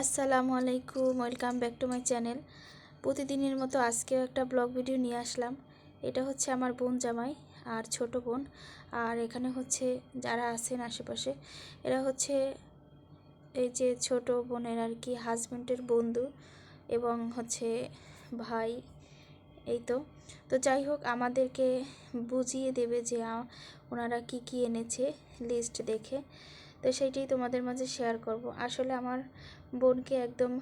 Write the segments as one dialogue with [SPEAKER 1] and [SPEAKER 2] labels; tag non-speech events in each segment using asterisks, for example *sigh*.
[SPEAKER 1] আসসালামু আলাইকুম, welcome back to my channel. প্রতিদিনের মতো আজকেও একটা ব্লগ ভিডিও নিয়ে আসলাম। এটা হচ্ছে আমার বোন জামাই আর ছোট বোন। আর এখানে হচ্ছে যারা আছেন আশেপাশে, এরা হচ্ছে এই যে ছোট বোনের আর কি হাজব্যান্ডের বন্ধু এবং হচ্ছে ভাই, এই তো। তো যাই হোক, আমাদেরকে বুঝিয়ে দেবে যে ওনারা কি কি এনেছে লিস্ট দেখে। তো সেইটাই তোমাদের মাঝে শেয়ার করব। আসলে আমার বোনকে একদম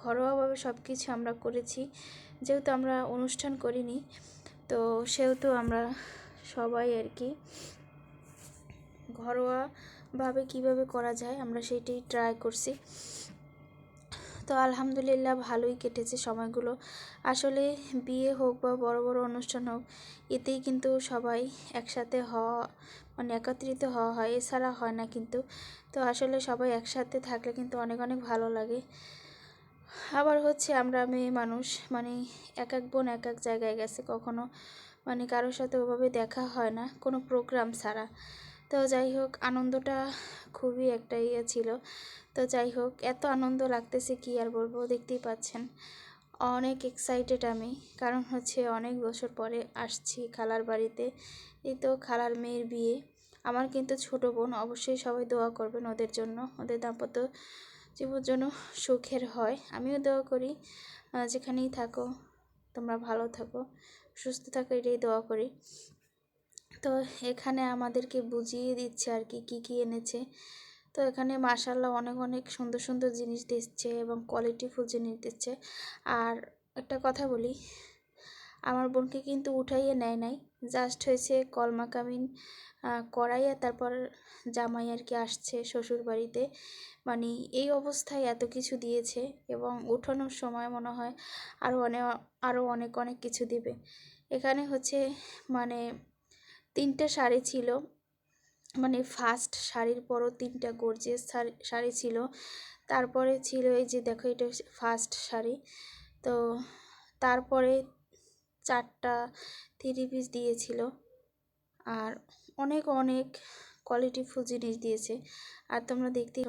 [SPEAKER 1] ঘরোয়াভাবে সব কিছু আমরা করেছি, যেহেতু আমরা অনুষ্ঠান করিনি, তো সেহেতু আমরা সবাই আর কি ঘরোয়াভাবে কীভাবে করা যায় আমরা সেইটাই ট্রাই করছি। তো আলহামদুলিল্লাহ ভালোই কেটেছে সময়গুলো। আসলে বিয়ে হোক বা বড় বড় অনুষ্ঠান হোক, এতেই কিন্তু সবাই একসাথে হওয়া মানে একত্রিত হওয়া হয়, এছাড়া হয় না কিন্তু। তো আসলে সবাই একসাথে থাকলে কিন্তু অনেক অনেক ভালো লাগে। আবার হচ্ছে আমরা মেয়ে মানুষ মানে এক এক বোন এক এক জায়গায় গেছে কখনো মানে কারোর সাথে ওভাবে দেখা হয় না, কোনো প্রোগ্রাম ছাড়া। তো যাই হোক, আনন্দটা খুবই একটা ইয়ে ছিল। তো যাই হোক, এত আনন্দ লাগতেছে কি আর বলব, দেখতেই পাচ্ছেন। অনেক এক্সাইটেড আমি। কারণ হচ্ছে অনেক বছর পরে আসছি খালার বাড়িতে। এই তো খালার মেয়ের বিয়ে। আমার কিন্তু ছোট বোন, অবশ্যই সবাই দোয়া করবেন ওদের জন্য। ওদের দাম্পত্য জীবন জন্য সুখের হয়। আমিও দোয়া করি যেখানেই থাকো, তোমরা ভালো থাকো, সুস্থ থাকো, এটাই দোয়া করি। তো এখানে আমাদেরকে বুঝিয়ে দিচ্ছে আর কি, কী কী এনেছে। তো এখানে মার্শাল্লাহ অনেক অনেক সুন্দর সুন্দর জিনিস দিচ্ছে এবং কোয়ালিটিফুল জিনিস দিচ্ছে। আর একটা কথা বলি, আমার বোনকে কিন্তু উঠাইয়ে নেয় নাই জাস্ট হয়েছে কলমা কামিন করাইয়া তারপর জামাই আর কি আসছে শ্বশুর বাড়িতে মানে এই অবস্থায় এত কিছু দিয়েছে এবং উঠানোর সময় মনে হয় আরও অনেক আরও অনেক অনেক কিছু দিবে। এখানে হচ্ছে মানে তিনটা শাড়ি ছিল মানে ফার্স্ট শাড়ির পরও তিনটা গর্জিয়াস শাড়ি শাড়ি ছিল। তারপরে ছিল এই যে দেখো এটা ফার্স্ট শাড়ি। তো তারপরে চারটা থ্রি পিস দিয়েছিল। আর অনেক অনেক কোয়ালিটিফুল জিনিস দিয়েছে। আর তোমরা দেখতে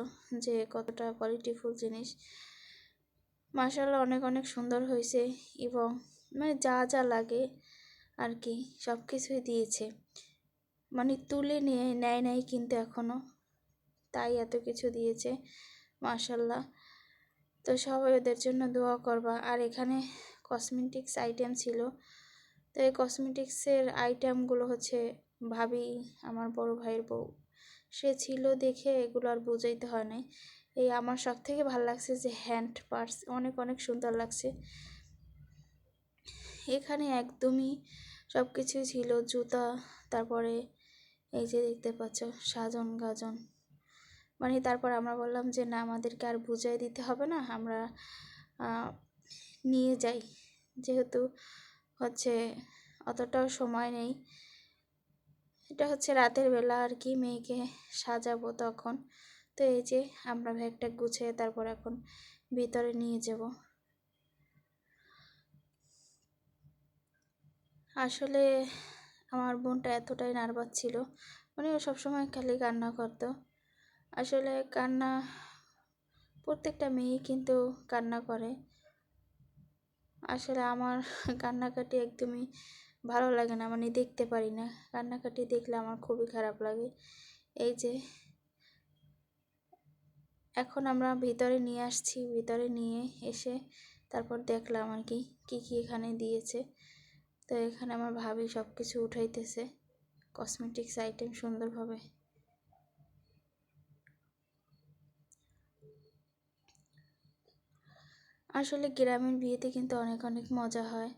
[SPEAKER 1] যে কতটা কোয়ালিটিফুল জিনিস। মাসাল্লাহ অনেক অনেক সুন্দর হয়েছে এবং মানে যা যা লাগে আর কি সব কিছুই দিয়েছে। মানে তুলে নিয়ে, নেয় নাই কিন্তু এখনও তাই এত কিছু দিয়েছে, মাশাল্লাহ। তো সবাই ওদের জন্য দোয়া করবা। আর এখানে কসমেটিক্স আইটেম ছিল। তো এই কসমেটিক্সের আইটেমগুলো হচ্ছে ভাবি, আমার বড় ভাইয়ের বউ, সে ছিল দেখে এগুলো আর বুঝাইতে হয় নাই। এই আমার সব থেকে ভালো লাগছে যে হ্যান্ড পার্স অনেক অনেক সুন্দর লাগছে। এখানে একদমই সব কিছুই ছিল, জুতা, তারপরে এই যে দেখতে পাচ্ছ, সাজন গাজন। মানে তারপর আমরা বললাম যে, না, আমাদেরকে আর বুঝাই দিতে হবে না, আমরা নিয়ে যাই। যেহেতু হচ্ছে অতটাও সময় নেই। এটা হচ্ছে রাতের বেলা আর কি, মেয়েকে সাজাবো তখন। তো এই যে, আমরা ব্যাগটা গুছিয়ে তারপর এখন ভিতরে নিয়ে যাব। আসলে আমার বোনটা এতটাই নার্ভাস ছিল। মানে ও সবসময় খালি কান্না করতো। আসলে কান্না প্রত্যেকটা মেয়ে কিন্তু কান্না করে। আসলে আমার *laughs* কান্নাকাটি একদমই ভালো লাগে না মানে দেখতে পারি না। কান্নাকাটি দেখলে আমার খুবই খারাপ লাগে। এই যে, এখন আমরা ভিতরে নিয়ে আসছি, ভিতরে নিয়ে এসে তারপর দেখলাম আর কি, কী কী এখানে দিয়েছে। তো এখানে আমার ভাবি সব কিছু উঠাইতেছে। কসমেটিক্স আইটেম সুন্দরভাবে। আসলে গ্রামের বিয়েতে কিন্তু অনেক অনেক মজা হয়।